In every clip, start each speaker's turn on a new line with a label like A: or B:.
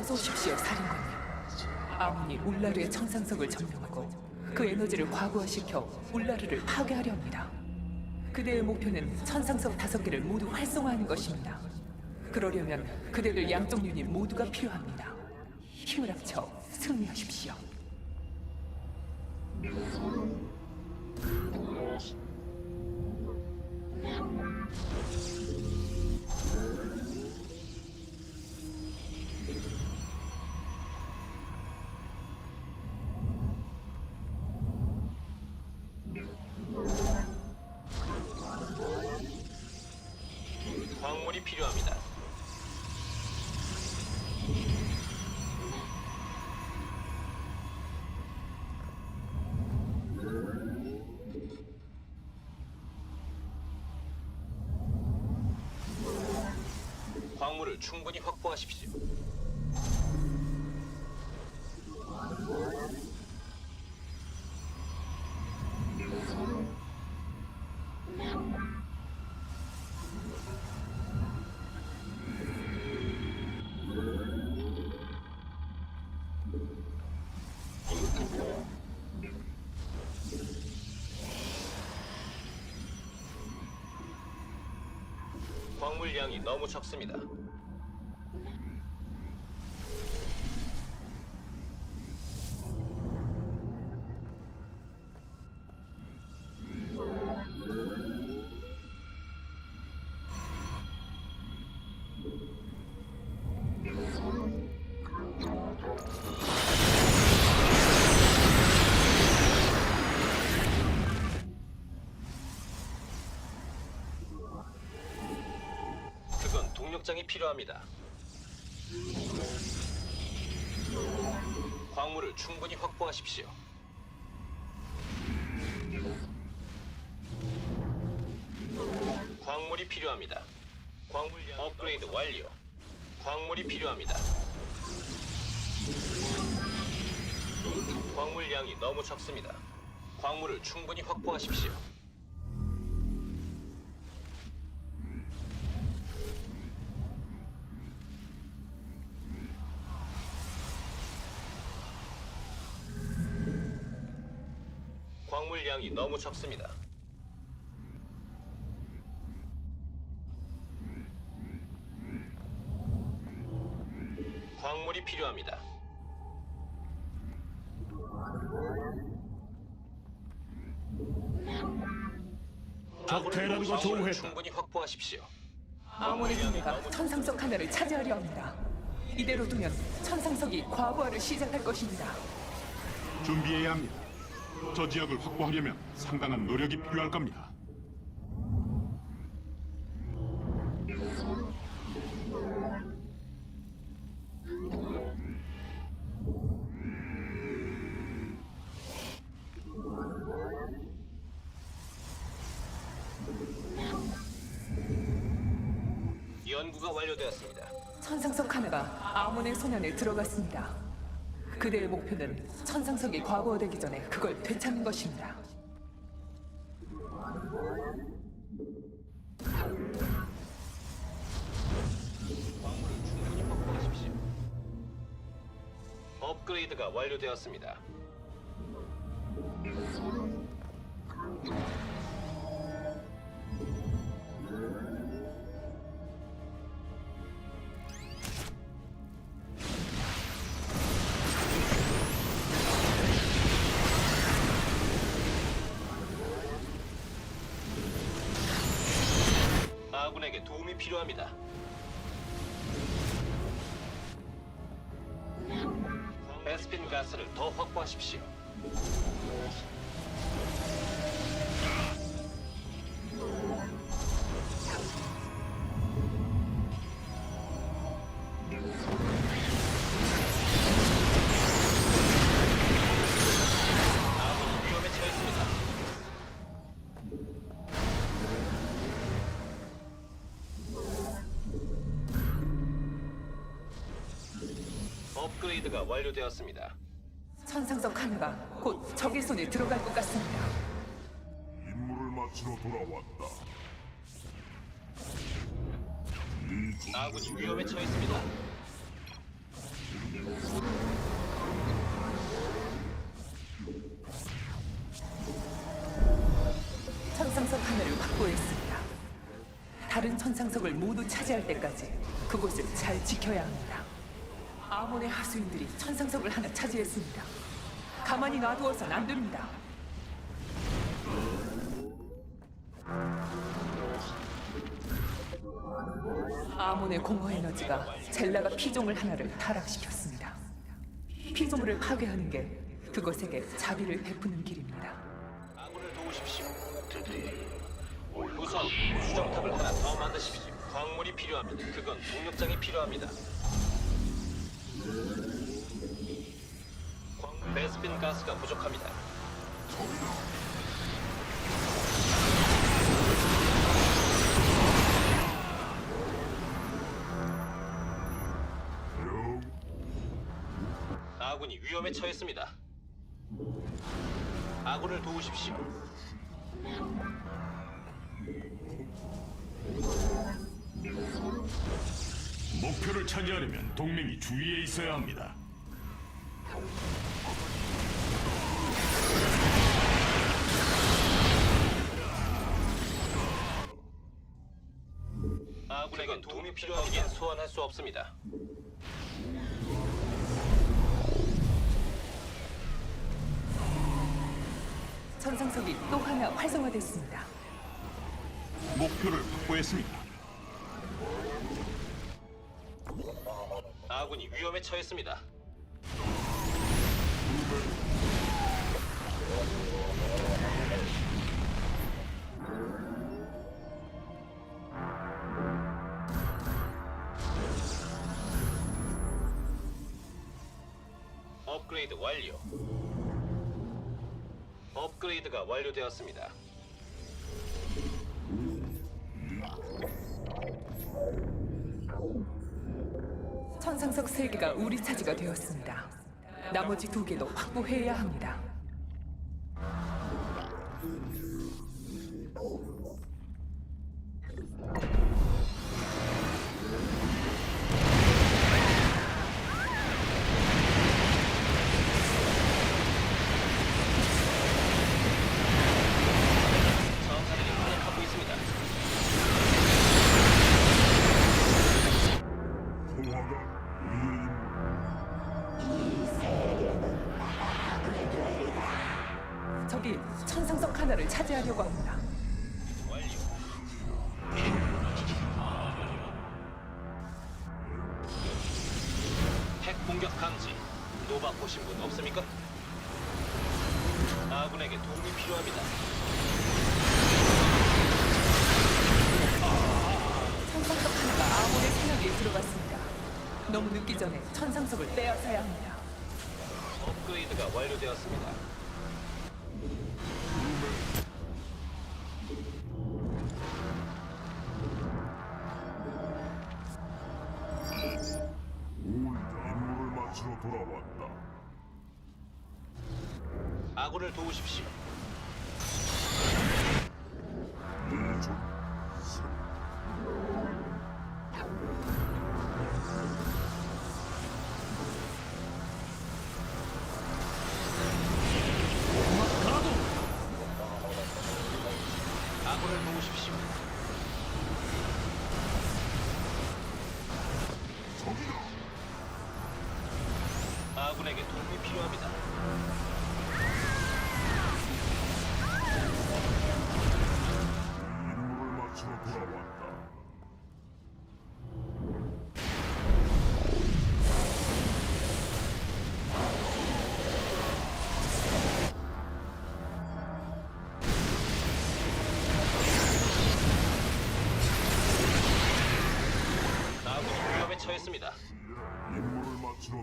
A: 어서 오십시오, 사령관님. 아문이 울라르의 천상석을 점령하고 그 에너지를 과부하시켜 울라르를 파괴하려 합니다. 그대의 목표는 천상석 다섯 개를 모두 활성화하는 것입니다. 그러려면 그대들 양쪽 유닛 모두가 필요합니다. 힘을 합쳐 승리하십시오.
B: 충분히 확보하십시오. 광물량이 너무 적습니다. 동력장이 필요합니다. 광물을 충분히 확보하십시오. 광물이 필요합니다. 광물량 업그레이드 완료. 광물이 필요합니다. 광물량이 너무 적습니다. 광물을 충분히 확보하십시오. 너무 적습니다. 광물이 필요합니다.
C: 적 대라는 거 조우했다.
B: 충분히 확보하십시오.
A: 아몬의 군대가 천상석 하나를 차지하려 합니다. 이대로 두면 천상석이 과부하를 시작할 것입니다.
C: 준비해야 합니다. 저 지역을 확보하려면 상당한 노력이 필요할 겁니다.
B: 연구가 완료되었습니다.
A: 천상석 하나가 아몬의 손 안에 들어갔습니다. 그대의 목표는 천상석이 과부하되기 전에 그걸 되찾는 것입니다.
B: 업그레이드가 완료되었습니다. 아군에게 도움이 필요합니다. 베스핀 가스를 더 확보하십시오. 업그레이드가 완료되었습니다.
A: 천상석 하나가 곧 적의 손에 들어갈 것 같습니다.
D: 임무를 마치러 돌아왔다.
B: 이 아군이 위험에 처해 있습니다. 천상석 하나를 확보했습니다.
A: 다른 천상석을 모두 차지할 때까지 그곳을 잘 지켜야 합니다. 아몬의 하수인들이 천상석을 하나 차지했습니다. 가만히 놔두어선 안 됩니다. 아몬의 공허 에너지가 젤라가 피조물 하나를 타락시켰습니다. 피조물을 파괴하는 게 그것에게 자비를 베푸는 길입니다.
B: 아군을 도우십시오. 우선 수정탑을 하나 더 만드십시오. 광물이 필요합니다. 그건 동력장이 필요합니다. 광 베스핀 가스가 부족합니다.
D: 영
B: 아군이 위험에 처했습니다. 아군을 도우십시오.
E: 목표를 차지하려면 동맹이 주위에 있어야 합니다.
B: 아군에게 도움이 필요하기엔 소환할 수 없습니다.
A: 천상석이 또 하나 활성화됐습니다.
C: 목표를 확보했습니다.
B: 아군이 위험에 처했습니다. 업그레이드 완료. 업그레이드가 완료되었습니다.
A: 천상석 세개가 우리 차지가 되었습니다. 나머지 두 개도 확보해야 합니다. 천상석 하나를 차지하려고 합니다.
B: 핵 공격 감지. 노바 보신 분 없습니까? 아군에게 도움이 필요합니다.
A: 천상석 하나가 아몬의 생각에 들어갔습니다. 너무 늦기 전에 천상석을 빼앗아야 합니다.
B: 업그레이드가 완료되었습니다. 아군을 도우십시오.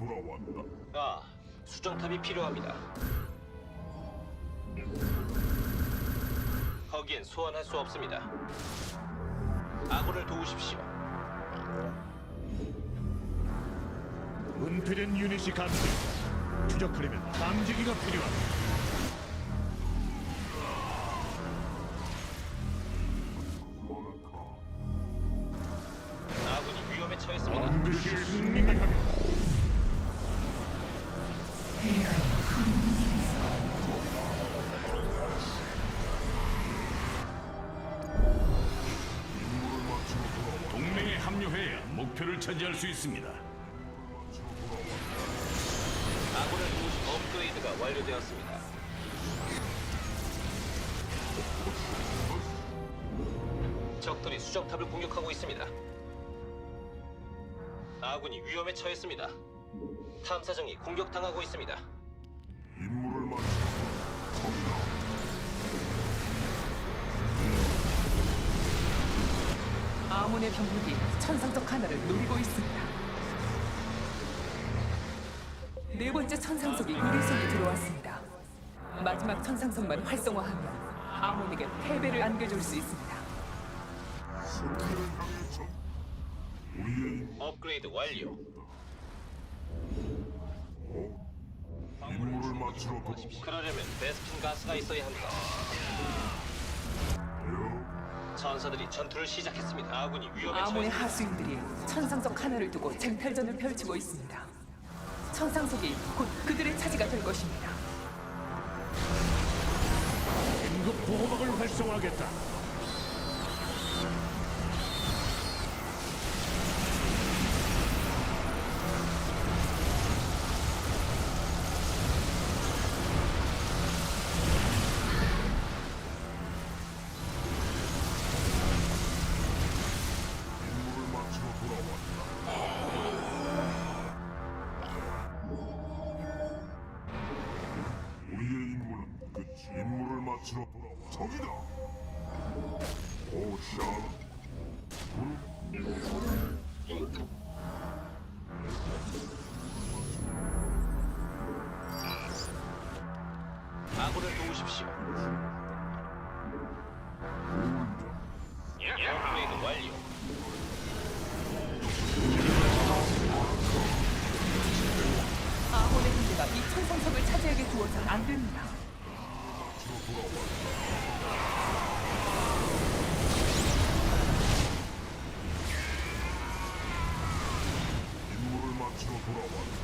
D: 돌아왔다.
B: 아, 수정탑이 필요합니다. 거기엔 소환할 수 없습니다. 아군을 도우십시오.
E: 은폐된 유닛이 감지. 추적하려면 감지기가 필요합니다.
F: 목표를 차지할 수 있습니다.
B: 도우시 업그레이드가 완료되었습니다. 적들이 수정탑을 공격하고 있습니다. 아군이 위험에 처했습니다. 탐사정이 공격당하고 있습니다.
A: 아몬의 병력이 천상석 하나를 노리고 있습니다. 네 번째 천상석이 우리 손에 들어왔습니다. 마지막 천상석만 활성화하면 아몬에게 패배를 안겨줄 수 있습니다.
D: 승리를 향해 적. 우리의
B: 업그레이드 완료.
D: 임무를 마치러 돌아와.
B: 그러려면 베스핀 가스가 있어야 합니다. 전사들이 전투를 시작했습니다. 아군이 위험에
A: 아몬의. 하수인들이 천상석 하나를 두고 쟁탈전을 펼치고 있습니다. 천상석이 곧 그들의 차지가 될 것입니다.
E: 긴급 보호막을 활성화하겠다.
B: 아군을 도우십시오. 업그레이드 완료.
A: 아몬의 군대가 이 천상석을 차지하게 두어선 안 됩니다.
D: 임무를 마치러 돌아왔다.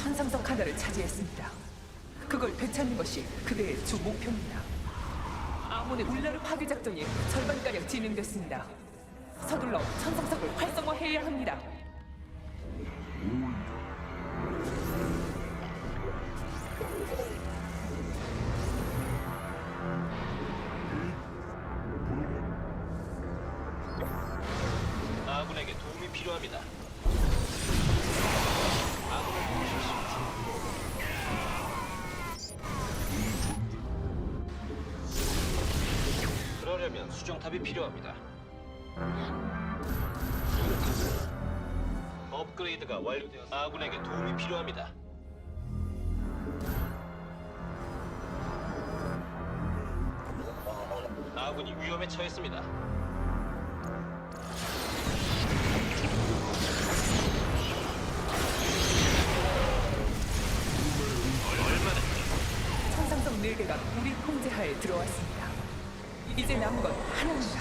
A: 천상석 하나를 차지했습니다. 그걸 되찾는 것이 그대의 주 목표입니다. 아몬의 울라르 파괴 작전이 절반가량 진행됐습니다. 서둘러 천상석을 활성화해야 합니다.
B: 아군에게 도움이 필요합니다. 수정탑이 필요합니다. 업그레이드가 완료되어 아군에게 도움이 필요합니다. 아군이 위험에 처했습니다.
A: 천상석 4개가 우리 통제하에 들어왔습니다. 이제 남은 건 하나입니다.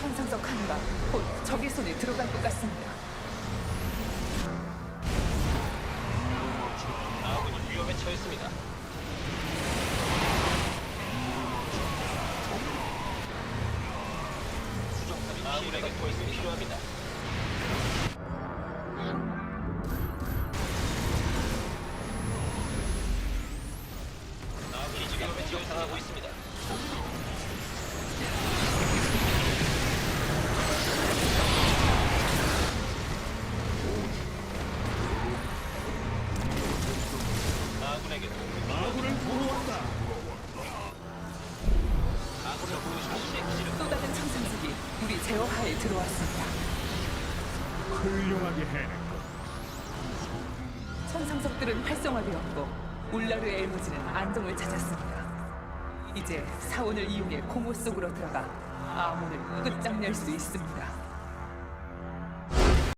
A: 천상석 하나가 곧 적의 손에 들어갈 것 같습니다.
B: 아군이 위험에 처했습니다. 수정탑이 아군에게 도움이 필요합니다. 아군에게 도움이
E: 아군을 보호한다.
B: 아군을 보호십시오.
A: 또 다른 천상석이 우리 제어하에 들어왔습니다.
E: 훌륭하게 해냈고
A: 천상석들은 활성화되었고 울라르 엘머지는 안정을 찾았습니다. 이제 사원을 이용해 공허 속으로 들어가 아몬을 끝장낼 수 있습니다.